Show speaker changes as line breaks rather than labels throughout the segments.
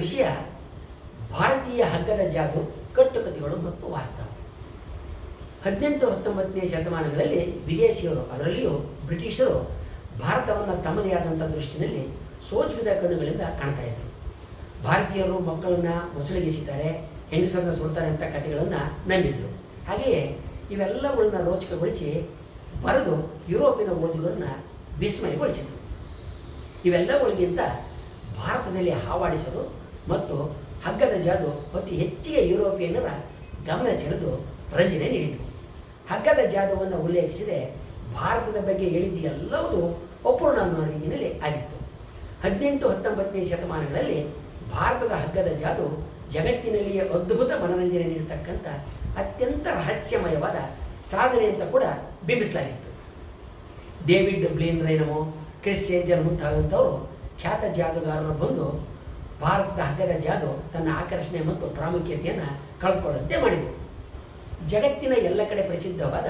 ವಿಷಯ ಭಾರತೀಯ ಹಗ್ಗದ ಜಾದು ಕಟ್ಟುಕತೆಗಳು ಮತ್ತು ವಾಸ್ತವ. ಹದಿನೆಂಟು ಹತ್ತೊಂಬತ್ತನೇ ಶತಮಾನಗಳಲ್ಲಿ ವಿದೇಶಿಯರು, ಅದರಲ್ಲಿಯೂ ಬ್ರಿಟಿಷರು ಭಾರತವನ್ನು ತಮ್ಮದೇ ಆದಂಥ ದೃಷ್ಟಿನಲ್ಲಿ ಸೋಜಿಗದ ಕಣ್ಣುಗಳಿಂದ ಕಾಣ್ತಾ ಇದ್ದರು ಭಾರತೀಯರು ಮಕ್ಕಳನ್ನು ಮೊಸಳಿಗೆಸಿದ್ದಾರೆ, ಹೆಂಗಸರನ್ನ ಸುಡ್ತಾರೆ ಅಂತ ಕಥೆಗಳನ್ನು ನಂಬಿದ್ರು. ಹಾಗೆಯೇ ಇವೆಲ್ಲಗಳನ್ನ ರೋಚಕಗೊಳಿಸಿ ಬರೆದು ಯುರೋಪಿನ ಓದುಗರನ್ನ ವಿಸ್ಮಯಗೊಳಿಸಿದರು. ಇವೆಲ್ಲಗಳಿಗಿಂತ ಭಾರತದಲ್ಲಿ ಹಾವಾಡಿಸೋದು ಮತ್ತು ಹಗ್ಗದ ಜಾದು ಅತಿ ಹೆಚ್ಚಿಗೆ ಯುರೋಪಿಯನ್ನರ ಗಮನ ಸೆಳೆದು ರಂಜನೆ ನೀಡಿತು. ಹಗ್ಗದ ಜಾದವನ್ನು ಉಲ್ಲೇಖಿಸಿದೆ, ಭಾರತದ ಬಗ್ಗೆ ಹೇಳಿದ ಎಲ್ಲವೂ ಅಪೂರ್ಣ ಅನ್ನೋ ರೀತಿಯಲ್ಲಿ ಆಗಿತ್ತು. ಹದಿನೆಂಟು ಹತ್ತೊಂಬತ್ತನೇ ಶತಮಾನಗಳಲ್ಲಿ ಭಾರತದ ಹಗ್ಗದ ಜಾದು ಜಗತ್ತಿನಲ್ಲಿಯೇ ಅದ್ಭುತ ಮನರಂಜನೆ ನೀಡತಕ್ಕಂಥ ಅತ್ಯಂತ ರಹಸ್ಯಮಯವಾದ ಸಾಧನೆ ಅಂತ ಕೂಡ ಬಿಂಬಿಸಲಾಗಿತ್ತು. ಡೇವಿಡ್ ಬ್ಲೇನ್ ರೈನಮೋ ಕ್ರಿಸ್ ಏಂಜಲ್ ಮುಂತಾದಂಥವರು ಖ್ಯಾತ ಜಾದುಗಾರರು ಬಂದು ಭಾರತದ ಹಗ್ಗದ ಜಾದು ತನ್ನ ಆಕರ್ಷಣೆ ಮತ್ತು ಪ್ರಾಮುಖ್ಯತೆಯನ್ನು ಕಳೆದುಕೊಳ್ಳುವಂತೆ ಮಾಡಿದರು ಜಗತ್ತಿನ ಎಲ್ಲ ಕಡೆ ಪ್ರಸಿದ್ಧವಾದ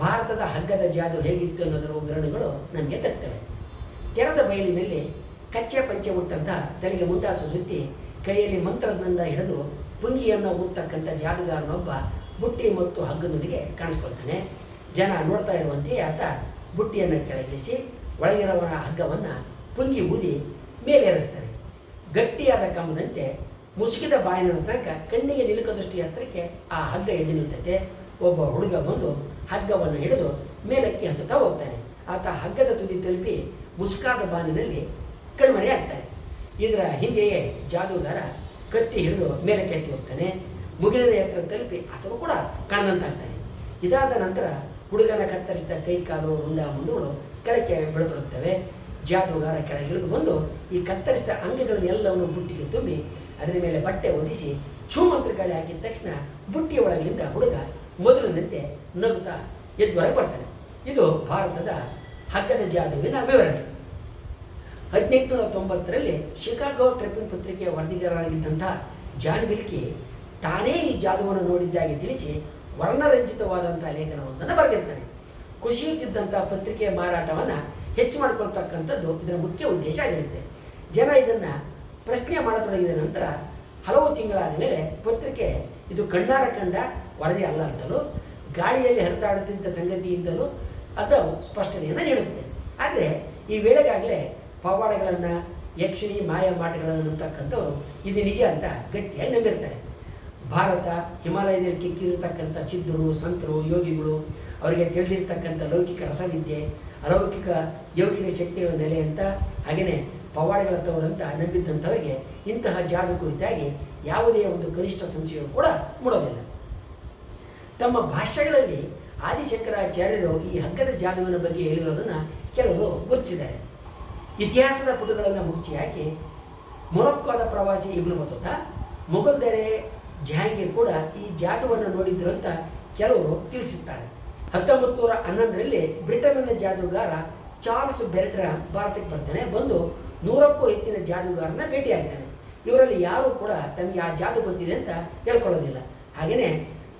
ಭಾರತದ ಹಗ್ಗದ ಜಾದು ಹೇಗಿತ್ತು ಅನ್ನೋದರ ವಿವರಣೆಗಳು ನಮಗೆ ತಗ್ತವೆ ತೆರೆದ ಬಯಲಿನಲ್ಲಿ ಕಚ್ಚೆ ಪಂಚೆ ಉಟ್ಟಂಥ ತಲೆಗೆ ಮುಂಡಾಸು ಸುತ್ತಿ ಕೈಯಲ್ಲಿ ಮಂತ್ರದಿಂದ ಹಿಡಿದು ಪುಂಗಿಯನ್ನು ಊದ್ತಕ್ಕಂಥ ಜಾದುಗಾರನೊಬ್ಬ ಬುಟ್ಟಿ ಮತ್ತು ಹಗ್ಗನೊಂದಿಗೆ ಕಾಣಿಸ್ಕೊಳ್ತಾನೆ. ಜನ ನೋಡ್ತಾ ಇರುವಂತೆಯೇ ಆತ ಬುಟ್ಟಿಯನ್ನು ಕೆಳಗಿಳಿಸಿ ಒಳಗಿರುವ ಹಗ್ಗವನ್ನು ಪುಂಗಿ ಊದಿ ಮೇಲೇರಿಸ್ತಾನೆ. ಗಟ್ಟಿಯಾದ ಕಂಬದಂತೆ ಮುಸುಕಿದ ಬಾಯಿನ ತನಕ ಕಣ್ಣಿಗೆ ನಿಲುಕದಷ್ಟು ಎತ್ತರಕ್ಕೆ ಆ ಹಗ್ಗ ಎದ್ದು ನಿಲ್ತೈತೆ ಒಬ್ಬ ಹುಡುಗ ಬಂದು ಹಗ್ಗವನ್ನು ಹಿಡಿದು ಮೇಲಕ್ಕೆ ಹತ್ತುತ್ತಾ ಹೋಗ್ತಾನೆ. ಆತ ಹಗ್ಗದ ತುದಿ ತಲುಪಿ ಮುಸುಕಾದ ಬಾನಿನಲ್ಲಿ ಕಣ್ಮರೆ ಆಗ್ತಾನೆ. ಇದರ ಹಿಂದೆಯೇ ಜಾದೂಗಾರ ಕತ್ತಿ ಹಿಡಿದು ಮೇಲಕ್ಕೆ ಎತ್ತಿ ಹೋಗ್ತಾನೆ. ಮುಗಿಲಿನ ಎತ್ತರ ತಲುಪಿ ಆತನು ಕೂಡ ಕಣ್ಣಂತಾಗ್ತಾನೆ. ಇದಾದ ನಂತರ ಹುಡುಗನ ಕತ್ತರಿಸಿದ ಕೈ ಕಾಲು ಮುಂಡ ಮುಂಡುಗಳು ಕೆಳಕ್ಕೆ ಬೆಳೆದಿರುತ್ತವೆ ಜಾದೂಗಾರ ಕೆಳಗಿಳಿದು ಬಂದು ಈ ಕತ್ತರಿಸಿದ ಅಂಗಗಳನ್ನೆಲ್ಲವನ್ನು ಬುಟ್ಟಿಗೆ ತುಂಬಿ ಅದರ ಮೇಲೆ ಬಟ್ಟೆ ಒದಿಸಿ ಛೂಮಂತ್ರ ಗಾಳಿ ಹಾಕಿದ ತಕ್ಷಣ ಬುಟ್ಟಿಯ ಒಳಗಿನಿಂದ ಹುಡುಗ ಮೊದಲಿನಂತೆ ನಗುತ್ತಾ ಎದ್ದುವರೆಗೆ ಬರ್ತಾನೆ. ಇದು ಭಾರತದ ಹಗ್ಗದ ಜಾದುವಿನ ವಿವರಣೆ. ಹದಿನೆಂಟುನೂರ ತೊಂಬತ್ತರಲ್ಲಿ ಶಿಕಾಗೋ ಟ್ರಿಪಿನ್ ಪತ್ರಿಕೆಯ ವರದಿಗಾರರಾಗಿದ್ದಂಥ ಜಾನ್ ವಿಲ್ಕಿ ತಾನೇ ಈ ಜಾದುವನ್ನು ನೋಡಿದ್ದಾಗಿ ತಿಳಿಸಿ ವರ್ಣರಂಜಿತವಾದಂಥ ಲೇಖನವೊಂದನ್ನು ಬರೆದಿರ್ತಾನೆ. ಖುಷಿಯುತ್ತಿದ್ದಂಥ ಪತ್ರಿಕೆಯ ಮಾರಾಟವನ್ನು ಹೆಚ್ಚು ಮಾಡ್ಕೊಳ್ತಕ್ಕಂಥದ್ದು ಇದರ ಮುಖ್ಯ ಉದ್ದೇಶ ಆಗಿರುತ್ತೆ. ಜನ ಇದನ್ನು ಪ್ರಶ್ನೆ ಮಾಡತೊಡಗಿದ ನಂತರ ಹಲವು ತಿಂಗಳಾದ ಮೇಲೆ ಪತ್ರಿಕೆ, ಇದು ಕಣ್ಣಾರ ಕಂಡ ವರದಿ ಅಲ್ಲ ಅಂತಲೂ, ಗಾಳಿಯಲ್ಲಿ ಹರಿದಾಡುತ್ತಿದ್ದ ಸಂಗತಿಯಿಂದಲೂ ಅದು ಸ್ಪಷ್ಟತೆಯನ್ನು ನೀಡುತ್ತೆ. ಆದರೆ ಈ ವೇಳೆಗಾಗಲೇ ಪವಾಡಗಳನ್ನು, ಯಕ್ಷಿಣಿ, ಮಾಯ ಮಾಟಗಳನ್ನು ನಂಬತಕ್ಕಂಥವ್ರು ಇದು ನಿಜ ಅಂತ ಗಟ್ಟಿಯಾಗಿ ನಂಬಿರ್ತಾರೆ. ಭಾರತ, ಹಿಮಾಲಯದಲ್ಲಿ ಕಿಕ್ಕಿರತಕ್ಕಂಥ ಸಿದ್ಧರು, ಸಂತರು, ಯೋಗಿಗಳು, ಅವರಿಗೆ ತಿಳಿದಿರ್ತಕ್ಕಂಥ ಲೌಕಿಕ ರಸವಿದ್ಯೆ ಅಲೌಕಿಕ ಯೌಗಿಕ ಶಕ್ತಿಗಳ ನೆಲೆ ಅಂತ ಹಾಗೆಯೇ ಪವಾಡಗಳಂಥವ್ರಂತ ನಂಬಿದ್ದಂಥವರಿಗೆ ಇಂತಹ ಜಾದು ಕುರಿತಾಗಿ ಯಾವುದೇ ಒಂದು ಕನಿಷ್ಠ ಸಂಶಯ ಕೂಡ ಮೂಡೋದಿಲ್ಲ. ತಮ್ಮ ಭಾಷೆಗಳಲ್ಲಿ ಆದಿಶಂಕರಾಚಾರ್ಯರು ಈ ಹಗ್ಗದ ಜಾದುವಿನ ಬಗ್ಗೆ ಹೇಳಿರೋದನ್ನು ಕೆಲವರು ಗುರುತಿಸಿದ್ದಾರೆ. ಇತಿಹಾಸದ ಪುಟಗಳನ್ನು ಮುಚ್ಚಿ ಹಾಕಿ, ಮೊರಕ್ಕೋದ ಪ್ರವಾಸಿ ಇಬ್ಬರು ಬತುತ ಮೊಘಲ್ ದರೆ ಜಹಾಂಗೀರ್ ಕೂಡ ಈ ಜಾದುವನ್ನು ನೋಡಿದ್ರು ಅಂತ ಕೆಲವರು ತಿಳಿಸುತ್ತಾರೆ ಹತ್ತೊಂಬತ್ತು ನೂರ ಹನ್ನೊಂದರಲ್ಲಿ ಬ್ರಿಟನ್ನ ಜಾದೂಗಾರ ಚಾರ್ಲ್ಸ್ ಬೆರ್ಟ್ರ ಭಾರತಕ್ಕೆ ಬರ್ತಾನೆ, ಬಂದು ನೂರಕ್ಕೂ ಹೆಚ್ಚಿನ ಜಾದೂಗಾರನ ಭೇಟಿಯಾಗ್ತಾನೆ. ಇವರಲ್ಲಿ ಯಾರೂ ಕೂಡ ತಮಗೆ ಆ ಜಾದು ಗೊತ್ತಿದೆ ಅಂತ ಹೇಳ್ಕೊಳ್ಳೋದಿಲ್ಲ. ಹಾಗೆಯೇ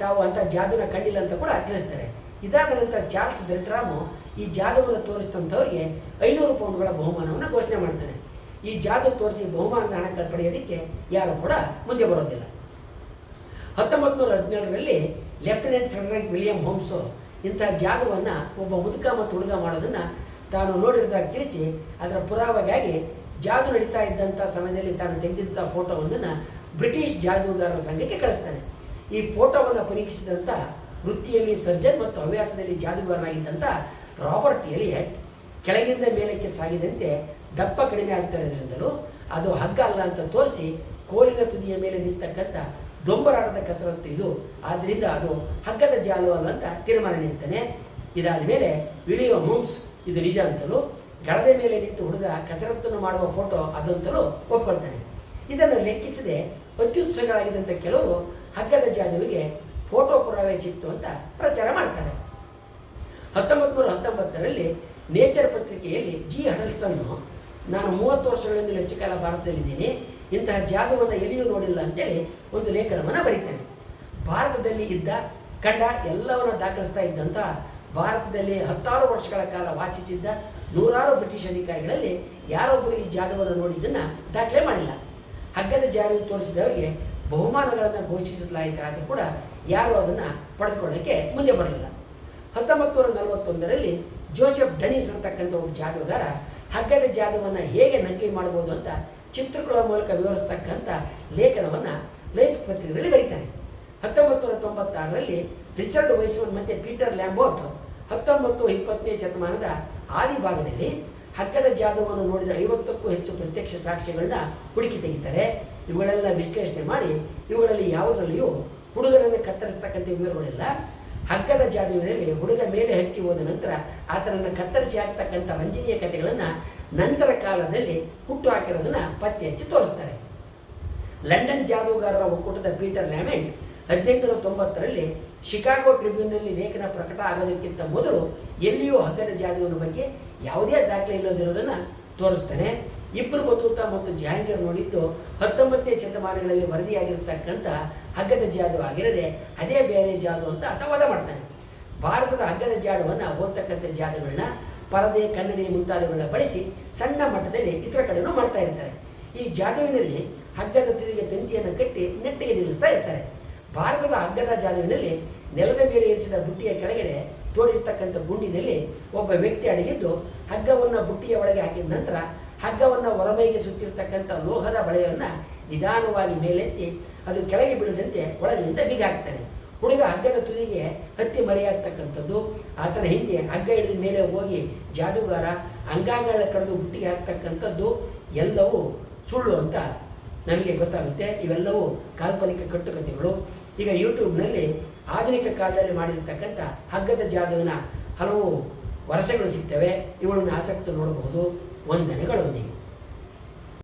ತಾವು ಅಂಥ ಜಾದುನ ಕಂಡಿಲ್ಲ ಅಂತ ಕೂಡ ತಿಳಿಸ್ತಾರೆ. ಇದಾದ ನಂತರ ಚಾರ್ಲ್ಸ್ ಬೆರ್ಟ್ರಾಮು ಈ ಜಾದುವನ್ನು ತೋರಿಸಿದಂಥವ್ರಿಗೆ ಐನೂರು ಪೌಂಡ್ಗಳ ಬಹುಮಾನವನ್ನು ಘೋಷಣೆ ಮಾಡ್ತಾನೆ. ಈ ಜಾದು ತೋರಿಸಿ ಬಹುಮಾನದ ಹಣ ಪಡೆಯೋದಕ್ಕೆ ಯಾರು ಕೂಡ ಮುಂದೆ ಬರೋದಿಲ್ಲ. ಹತ್ತೊಂಬತ್ತು ನೂರ ಹದಿನೇಳರಲ್ಲಿ ಲೆಫ್ಟಿನೆಂಟ್ ಫ್ರೆಡರಿಕ್ ವಿಲಿಯಂ ಹೋಮ್ಸು ಇಂತಹ ಜಾಗವನ್ನು ಒಬ್ಬ ಮುದುಕ ಮತ್ತು ಹುಡುಗ ಮಾಡೋದನ್ನು ತಾನು ನೋಡಿರೋದಾಗಿ ತಿಳಿಸಿ ಅದರ ಪುರಾವೆಗಾಗಿ ಜಾದು ನಡೀತಾ ಇದ್ದಂಥ ಸಮಯದಲ್ಲಿ ತಾನು ತೆಗೆದಿದ್ದ ಫೋಟೋವೊಂದನ್ನು ಬ್ರಿಟಿಷ್ ಜಾದೂಗಾರರ ಸಂಘಕ್ಕೆ ಕಳಿಸ್ತಾನೆ. ಈ ಫೋಟೋವನ್ನು ಪರೀಕ್ಷಿಸಿದಂಥ ವೃತ್ತಿಯಲ್ಲಿ ಸರ್ಜನ್ ಮತ್ತು ಹವ್ಯಾಸದಲ್ಲಿ ಜಾದೂಗಾರನಾಗಿದ್ದಂಥ ರಾಬರ್ಟ್ ಎಲಿಯಟ್ ಕೆಳಗಿಂದ ಮೇಲಕ್ಕೆ ಸಾಗಿದಂತೆ ದಪ್ಪ ಕಡಿಮೆ ಆಗ್ತಾ ಇರೋದ್ರಿಂದಲೂ ಅದು ಹಗ್ಗ ಅಲ್ಲ ಅಂತ ತೋರಿಸಿ ಕೋಲಿನ ತುದಿಯ ಮೇಲೆ ನಿಲ್ತಕ್ಕಂಥ ದೊಂಬರಾಟದ ಕಸರತ್ತು ಇದು. ಆದ್ದರಿಂದ ಅದು ಹಗ್ಗದ ಜಾಲು ಅಂತ ತೀರ್ಮಾನ ನೀಡ್ತಾನೆ. ಇದಾದ ಮೇಲೆ ವಿಲಿಯೋ ಹೋಮ್ಸ್, ಇದು ನಿಜ ಅಂತಲೂ, ಗಳದ ಮೇಲೆ ನಿಂತು ಹುಡುಗ ಕಸರತ್ತನ್ನು ಮಾಡುವ ಫೋಟೋ ಅದಂತಲೂ ಒಪ್ಕೊಳ್ತಾನೆ. ಇದನ್ನು ಲೆಕ್ಕಿಸದೆ ಅತ್ಯುತ್ಸಗಳಾಗಿದ್ದಂಥ ಕೆಲವರು ಹಗ್ಗದ ಜಾದುವಿಗೆ ಫೋಟೋ ಪುರಾವೆ ಸಿಕ್ತು ಅಂತ ಪ್ರಚಾರ ಮಾಡ್ತಾರೆ. ಹತ್ತೊಂಬತ್ತು ನೂರ ಹತ್ತೊಂಬತ್ತರಲ್ಲಿ ನೇಚರ್ ಪತ್ರಿಕೆಯಲ್ಲಿ ಜಿ ಹಡಲ್ಸ್ಟನ್ನು ನಾನು ಮೂವತ್ತು ವರ್ಷಗಳಿಂದಲೂ ಹೆಚ್ಚು ಕಾಲ ಭಾರತದಲ್ಲಿದ್ದೀನಿ. ಇಂತಹ ಜಾಗವನ್ನು ಎಲ್ಲಿಯೂ ನೋಡಿಲ್ಲ ಅಂತೇಳಿ ಒಂದು ಲೇಖನವನ್ನು ಬರೀತೇನೆ. ಭಾರತದಲ್ಲಿ ಇದ್ದ ಕಂಡ ಎಲ್ಲವನ್ನು ದಾಖಲಿಸ್ತಾ ಇದ್ದಂಥ ಭಾರತದಲ್ಲಿ ಹತ್ತಾರು ವರ್ಷಗಳ ಕಾಲ ವಾಸಿಸಿದ್ದ ನೂರಾರು ಬ್ರಿಟಿಷ್ ಅಧಿಕಾರಿಗಳಲ್ಲಿ ಯಾರೊಬ್ಬರು ಈ ಜಾಗವನ್ನು ನೋಡಿದ್ದನ್ನು ದಾಖಲೆ ಮಾಡಿಲ್ಲ. ಹಗ್ಗದ ಜಾರಿ ತೋರಿಸಿದವರಿಗೆ ಬಹುಮಾನಗಳನ್ನು ಘೋಷಿಸಲಾಯಿತು ಆದರೂ ಕೂಡ ಯಾರೂ ಅದನ್ನು ಪಡೆದುಕೊಳ್ಳೋಕ್ಕೆ ಮುಂದೆ ಬರಲಿಲ್ಲ. ಹತ್ತೊಂಬತ್ತು ನೂರ ನಲವತ್ತೊಂದರಲ್ಲಿ ಜೋಸೆಫ್ ಡನೀಸ್ ಅಂತಕ್ಕಂಥ ಒಬ್ಬ ಜಾದೂಗಾರ ಹಗ್ಗದ ಜಾದವನ್ನು ಹೇಗೆ ನಕಲಿ ಮಾಡ್ಬೋದು ಅಂತ ಚಿತ್ರಗಳ ಮೂಲಕ ವಿವರಿಸ್ತಕ್ಕಂಥ ಲೇಖನವನ್ನು ಲೈಫ್ ಪತ್ರಿಕೆಗಳಲ್ಲಿ ಬರೀತಾರೆ. ಹತ್ತೊಂಬತ್ತು ನೂರ ತೊಂಬತ್ತಾರರಲ್ಲಿ ರಿಚರ್ಡ್ ವೈಸ್ವನ್ ಮತ್ತು ಪೀಟರ್ ಲ್ಯಾಂಬೋಟ್ ಹತ್ತೊಂಬತ್ತು ಇಪ್ಪತ್ತನೇ ಶತಮಾನದ ಆದಿ ಭಾಗದಲ್ಲಿ ಹಗ್ಗದ ಜಾದವನ್ನು ನೋಡಿದ ಐವತ್ತಕ್ಕೂ ಹೆಚ್ಚು ಪ್ರತ್ಯಕ್ಷ ಸಾಕ್ಷ್ಯಗಳನ್ನ ಹುಡುಕಿ ತೆಗಿತಾರೆ. ಇವುಗಳೆಲ್ಲ ವಿಶ್ಲೇಷಣೆ ಮಾಡಿ ಇವುಗಳಲ್ಲಿ ಯಾವುದರಲ್ಲಿಯೂ ಹುಡುಗರನ್ನು ಕತ್ತರಿಸ್ತಕ್ಕಂಥ ವಿವರಗಳಿಲ್ಲ. ಹಗ್ಗದ ಜಾದುವಿನಲ್ಲಿ ಹುಡುಗ ಮೇಲೆ ಹತ್ತಿ ಹೋದ ನಂತರ ಆತನನ್ನು ಕತ್ತರಿಸಿ ಹಾಕ್ತಕ್ಕಂಥ ರಂಜನೀಯ ಕಥೆಗಳನ್ನು ನಂತರ ಕಾಲದಲ್ಲಿ ಹುಟ್ಟು ಹಾಕಿರೋದನ್ನ ಪತ್ತೆ ಹಚ್ಚಿ ತೋರಿಸ್ತಾರೆ. ಲಂಡನ್ ಜಾದೂಗಾರರ ಒಕ್ಕೂಟದ ಪೀಟರ್ ಲ್ಯಾಮೆಂಟ್ ಹದಿನೆಂಟುನೂರ ತೊಂಬತ್ತರಲ್ಲಿ ಶಿಕಾಗೋ ಟ್ರಿಬ್ಯೂನಲ್ಲಿ ಲೇಖನ ಪ್ರಕಟ ಆಗೋದಕ್ಕಿಂತ ಮೊದಲು ಎಲ್ಲಿಯೂ ಹಗ್ಗದ ಜಾದುವಿನ ಬಗ್ಗೆ ಯಾವುದೇ ದಾಖಲೆ ಇಲ್ಲದಿರೋದನ್ನು ತೋರಿಸ್ತಾನೆ ಇಬ್ಬರು ಬತೂತ ಮತ್ತು ಜಹಾಂಗೀರ್ ನೋಡಿದ್ದು ಹತ್ತೊಂಬತ್ತನೇ ಶತಮಾನಗಳಲ್ಲಿ ವರದಿಯಾಗಿರ್ತಕ್ಕಂಥ ಹಗ್ಗದ ಜಾದು ಆಗಿರದೆ ಅದೇ ಬೇರೆ ಜಾದು ಅಂತ ಆತ ಮಾಡ್ತಾನೆ. ಭಾರತದ ಹಗ್ಗದ ಜಾಡುವನ್ನು ಓದ್ತಕ್ಕಂಥ ಜಾದುಗಳನ್ನ ಪರದೆ, ಕನ್ನಡಿ ಮುಂತಾದವುಗಳನ್ನ ಬಳಸಿ ಸಣ್ಣ ಮಟ್ಟದಲ್ಲಿ ಇತರ ಕಡೆನೂ ಮಾಡ್ತಾ ಇರ್ತಾರೆ. ಈ ಜಾದುವಿನಲ್ಲಿ ಹಗ್ಗದ ತಿರುಗಿ ತಂತಿಯನ್ನು ಕಟ್ಟಿ ನೆಟ್ಟಿಗೆ ನಿಲ್ಲಿಸ್ತಾ ಇರ್ತಾರೆ. ಭಾರತದ ಹಗ್ಗದ ಜಾದುವಿನಲ್ಲಿ ನೆಲದ ಮೇಲೆ ಇರಿಸಿದ ಬುಟ್ಟಿಯ ಕೆಳಗಡೆ ತೋಡಿರ್ತಕ್ಕಂಥ ಗುಂಡಿನಲ್ಲಿ ಒಬ್ಬ ವ್ಯಕ್ತಿ ಅಡಗಿದ್ದು ಹಗ್ಗವನ್ನು ಬುಟ್ಟಿಯ ಒಳಗೆ ಹಾಕಿದ ನಂತರ ಹಗ್ಗವನ್ನು ಹೊರಬೈಗೆ ಸುತ್ತಿರ್ತಕ್ಕಂಥ ಲೋಹದ ಬಳೆಯನ್ನು ನಿಧಾನವಾಗಿ ಮೇಲೆತ್ತಿ ಅದು ಕೆಳಗೆ ಬೀಳದಂತೆ ಒಳಗಿನಿಂದ ಬಿಗಿ ಹಾಕ್ತಾನೆ ಹುಡುಗ ಹಗ್ಗದ ತುದಿಗೆ ಹತ್ತಿ ಮರೆಯಾಗ್ತಕ್ಕಂಥದ್ದು. ಆತನ ಹಿಂದೆ ಹಗ್ಗ ಹಿಡಿದ ಮೇಲೆ ಹೋಗಿ ಜಾದೂಗಾರ ಅಂಗಾಂಗಗಳ ಕಡಿದು ಬುಟ್ಟಿಗೆ ಹಾಕ್ತಕ್ಕಂಥದ್ದು. ಎಲ್ಲವೂ ಸುಳ್ಳು ಅಂತ ನಮಗೆ ಗೊತ್ತಾಗುತ್ತೆ. ಇವೆಲ್ಲವೂ ಕಾಲ್ಪನಿಕ ಕಟ್ಟುಕತೆಗಳು ಈಗ ಯೂಟ್ಯೂಬ್ನಲ್ಲಿ ಆಧುನಿಕ ಕಾಲದಲ್ಲಿ ಮಾಡಿರ್ತಕ್ಕಂಥ ಹಗ್ಗದ ಜಾದುವಿನ ಹಲವು ವರಸೆಗಳು ಸಿಗ್ತವೆ. ಇವುಗಳನ್ನು ಆಸಕ್ತಿ ನೋಡಬಹುದು. ವಂದನೆಗಳೊಂದಿಗೆ